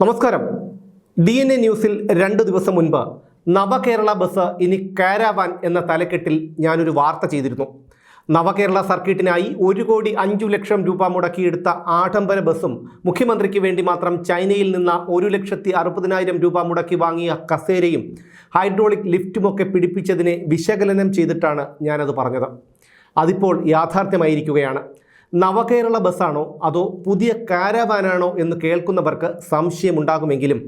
നമസ്കാരം. D N A ന്യൂസിൽ രണ്ട് ദിവസം മുൻപ് നവകേരള ബസ് ഇനി കാരാവാൻ എന്ന തലക്കെട്ടിൽ ഞാനൊരു വാർത്ത ചെയ്തിരുന്നു. നവകേരള സർക്കിട്ടിനായി ഒരു കോടി അഞ്ചു ലക്ഷം രൂപ മുടക്കിയെടുത്ത ആഡംബര ബസ്സും മുഖ്യമന്ത്രിക്ക് വേണ്ടി മാത്രം ചൈനയിൽ നിന്ന് ഒരു ലക്ഷത്തി അറുപതിനായിരം രൂപ മുടക്കി വാങ്ങിയ കസേരയും ഹൈഡ്രോളിക് ലിഫ്റ്റുമൊക്കെ പിടിപ്പിച്ചതിനെ വിശകലനം ചെയ്തിട്ടാണ് ഞാനത് പറഞ്ഞത്. അതിപ്പോൾ യാഥാർത്ഥ്യമായിരിക്കുകയാണ്. നവകേരള ബസ്സാണോ അതോ പുതിയ കാരവാനാണോ എന്ന് കേൾക്കുന്നവർക്ക് സംശയമുണ്ടാകുമെങ്കിലും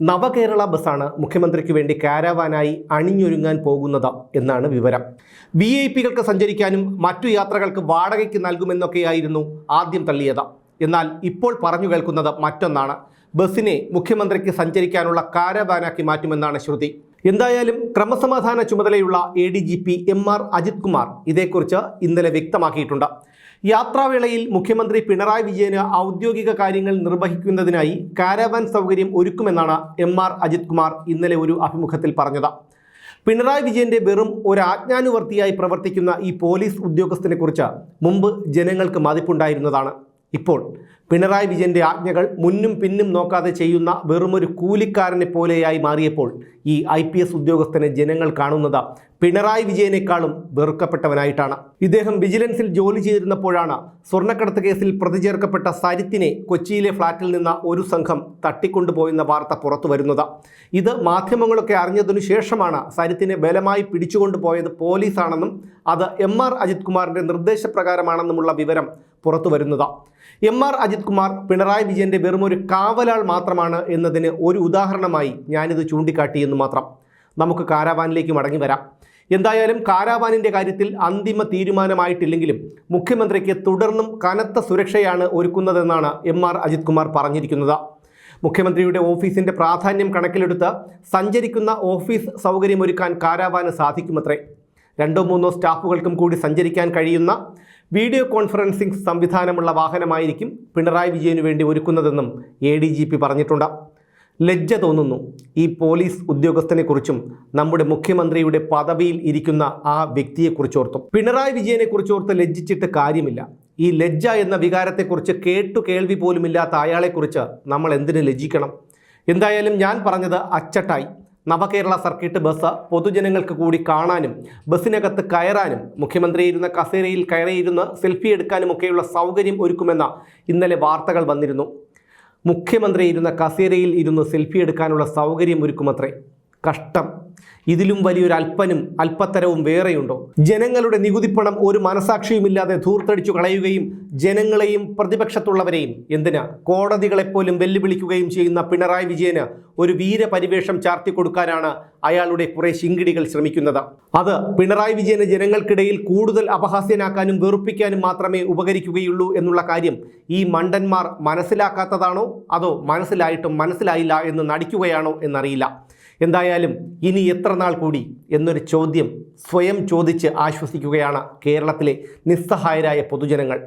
നവകേരള ബസ്സാണ് മുഖ്യമന്ത്രിക്ക് വേണ്ടി കാരവാനായി അണിഞ്ഞൊരുങ്ങാൻ പോകുന്നത് എന്നാണ് വിവരം. വി ഐ പികൾക്ക് സഞ്ചരിക്കാനും മറ്റു യാത്രകൾക്ക് വാടകയ്ക്ക് നൽകുമെന്നൊക്കെയായിരുന്നു ആദ്യം തള്ളിയത്. എന്നാൽ ഇപ്പോൾ പറഞ്ഞു കേൾക്കുന്നത് മറ്റൊന്നാണ്. ബസ്സിനെ മുഖ്യമന്ത്രിക്ക് സഞ്ചരിക്കാനുള്ള കാരവാനാക്കി മാറ്റുമെന്നാണ് ശ്രുതി. എന്തായാലും ക്രമസമാധാന ചുമതലയുള്ള A D G P M R Ajith Kumar ഇതേക്കുറിച്ച് ഇന്നലെ വ്യക്തമാക്കിയിട്ടുണ്ട്. യാത്രാവേളയിൽ മുഖ്യമന്ത്രി പിണറായി വിജയന് ഔദ്യോഗിക കാര്യങ്ങൾ നിർവഹിക്കുന്നതിനായി കാരവാൻ സൗകര്യം ഒരുക്കുമെന്നാണ് എം ആർ അജിത് കുമാർ ഇന്നലെ ഒരു അഭിമുഖത്തിൽ പറഞ്ഞത്. പിണറായി വിജയന്റെ വെറും ഒരു ആജ്ഞാനുവർത്തിയായി പ്രവർത്തിക്കുന്ന ഈ പോലീസ് ഉദ്യോഗസ്ഥനെ കുറിച്ച് മുമ്പ് ജനങ്ങൾക്ക് മതിപ്പുണ്ടായിരുന്നതാണ്. ഇപ്പോൾ പിണറായി വിജയന്റെ ആജ്ഞകൾ മുന്നും പിന്നും നോക്കാതെ ചെയ്യുന്ന വെറുമൊരു കൂലിക്കാരനെ പോലെയായി മാറിയപ്പോൾ ഈ ഐ പി എസ് ഉദ്യോഗസ്ഥനെ ജനങ്ങൾ കാണുന്നത് പിണറായി വിജയനേക്കാളും വെറുക്കപ്പെട്ടവനായിട്ടാണ്. ഇദ്ദേഹം വിജിലൻസിൽ ജോലി ചെയ്തിരുന്നപ്പോഴാണ് സ്വർണക്കടത്ത് കേസിൽ പ്രതി ചേർക്കപ്പെട്ട സരിത്തിനെ കൊച്ചിയിലെ ഫ്ളാറ്റിൽ നിന്ന് ഒരു സംഘം തട്ടിക്കൊണ്ടുപോയെന്ന വാർത്ത പുറത്തു വരുന്നത്. ഇത് മാധ്യമങ്ങളൊക്കെ അറിഞ്ഞതിനു ശേഷമാണ് സരിത്തിനെ ബലമായി പിടിച്ചുകൊണ്ടുപോയത് പോലീസാണെന്നും അത് എം ആർ അജിത് കുമാറിന്റെ നിർദ്ദേശപ്രകാരമാണെന്നുമുള്ള വിവരം പുറത്തു വരുന്നത്. എം ആർ അജിത് കുമാർ പിണറായി വിജയന്റെ വെറുമൊരു കാവലാൾ മാത്രമാണ് എന്നതിന് ഒരു ഉദാഹരണമായി ഞാനിത് ചൂണ്ടിക്കാട്ടിയെന്ന് മാത്രം. നമുക്ക് കാരാവാനിലേക്ക് മടങ്ങി വരാം. എന്തായാലും കാരാവാനിന്റെ കാര്യത്തിൽ അന്തിമ തീരുമാനമായിട്ടില്ലെങ്കിലും മുഖ്യമന്ത്രിക്ക് തുടർന്നും കനത്ത സുരക്ഷയാണ് ഒരുക്കുന്നതെന്നാണ് എം ആർ അജിത് കുമാർ പറഞ്ഞിരിക്കുന്നത്. മുഖ്യമന്ത്രിയുടെ ഓഫീസിന്റെ പ്രാധാന്യം കണക്കിലെടുത്ത് സഞ്ചരിക്കുന്ന ഓഫീസ് സൗകര്യമൊരുക്കാൻ കാരാവാന് സാധിക്കുമത്രേ. രണ്ടോ മൂന്നോ സ്റ്റാഫുകൾക്കും കൂടി സഞ്ചരിക്കാൻ കഴിയുന്ന വീഡിയോ കോൺഫറൻസിംഗ് സംവിധാനമുള്ള വാഹനമായിരിക്കും പിണറായി വിജയനു വേണ്ടി ഒരുക്കുന്നതെന്നും എ ഡി ജി പി പറഞ്ഞിട്ടുണ്ട്. ലജ്ജ തോന്നുന്നു. ഈ പോലീസ് ഉദ്യോഗസ്ഥനെക്കുറിച്ചും നമ്മുടെ മുഖ്യമന്ത്രിയുടെ പദവിയിൽ ഇരിക്കുന്ന ആ വ്യക്തിയെക്കുറിച്ചോർത്തും. പിണറായി വിജയനെക്കുറിച്ചോർത്ത് ലജ്ജിച്ചിട്ട് കാര്യമില്ല. ഈ ലജ്ജ എന്ന വികാരത്തെക്കുറിച്ച് കേട്ടു കേൾവി പോലുമില്ലാത്ത അയാളെക്കുറിച്ച് നമ്മൾ എന്തിനു ലജ്ജിക്കണം? എന്തായാലും ഞാൻ പറഞ്ഞത് അച്ചട്ടായി. നവകേരള സർക്കിട്ട് ബസ് പൊതുജനങ്ങൾക്ക് കൂടി കാണാനും ബസ്സിനകത്ത് കയറാനും മുഖ്യമന്ത്രി ഇരുന്ന കസേരയിൽ കയറിയിരുന്ന് സെൽഫി എടുക്കാനുമൊക്കെയുള്ള സൗകര്യം ഒരുക്കുമെന്ന ഇന്നലെ വാർത്തകൾ വന്നിരുന്നു. മുഖ്യമന്ത്രി ഇരുന്ന കസേരയിൽ ഇരുന്ന് സെൽഫി എടുക്കാനുള്ള സൗകര്യം ഒരുക്കുമത്രേ കഷ്ടം. ഇതിലും വലിയൊരു അല്പനും അല്പത്തരവും വേറെയുണ്ടോ? ജനങ്ങളുടെ നികുതിപ്പണം ഒരു മനസാക്ഷിയുമില്ലാതെ ധൂർത്തടിച്ചു കളയുകയും ജനങ്ങളെയും പ്രതിപക്ഷത്തുള്ളവരെയും എന്തിനാ? കോടതികളെപ്പോലും വെല്ലുവിളിക്കുകയും ചെയ്യുന്ന പിണറായി വിജയന് ഒരു വീരപരിവേഷം ചാർത്തി കൊടുക്കാനാണ് അയാളുടെ കുറേ ശിങ്കിടികൾ ശ്രമിക്കുന്നത്. അത് പിണറായി വിജയനെ ജനങ്ങൾക്കിടയിൽ കൂടുതൽ അപഹാസ്യനാക്കാനും വെറുപ്പിക്കാനും മാത്രമേ ഉപകരിക്കുകയുള്ളൂ എന്നുള്ള കാര്യം ഈ മണ്ടന്മാർ മനസ്സിലാക്കാത്തതാണോ? അതോ മനസ്സിലായിട്ടും മനസ്സിലായില്ല എന്ന് നടിക്കുകയാണോ എന്നറിയില്ല. എന്തായാലും ഇനി എത്ര നാൾ കൂടി എന്നൊരു ചോദ്യം സ്വയം ചോദിച്ച് ആശ്വസിക്കുകയാണ് കേരളത്തിലെ നിസ്സഹായരായ പൊതുജനങ്ങൾ.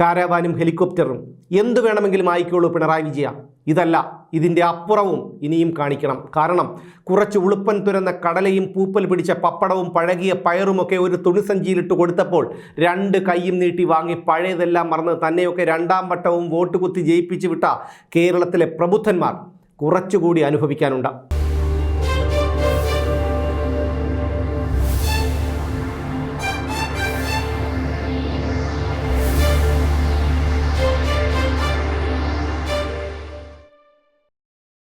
കാരാവാനും ഹെലികോപ്റ്ററും എന്തു വേണമെങ്കിലും ആയിക്കോളൂ പിണറായി വിജയ. ഇതല്ല ഇതിന്റെ അപ്പുറവും ഇനിയും കാണിക്കണം. കാരണം കുറച്ച് ഉളുപ്പൻ തുരന്ന കടലയും പൂപ്പൽ പിടിച്ച പപ്പടവും പഴകിയ പയറുമൊക്കെ ഒരു തുണിസഞ്ചിയിലിട്ട് കൊടുത്തപ്പോൾ രണ്ട് കൈയും നീട്ടി വാങ്ങി പഴയതെല്ലാം മറന്ന് തന്നെയൊക്കെ രണ്ടാം വട്ടവും വോട്ട് കുത്തി ജയിപ്പിച്ചു വിട്ട കേരളത്തിലെ പ്രബുദ്ധന്മാർ കുറച്ചുകൂടി അനുഭവിക്കാനുണ്ട്.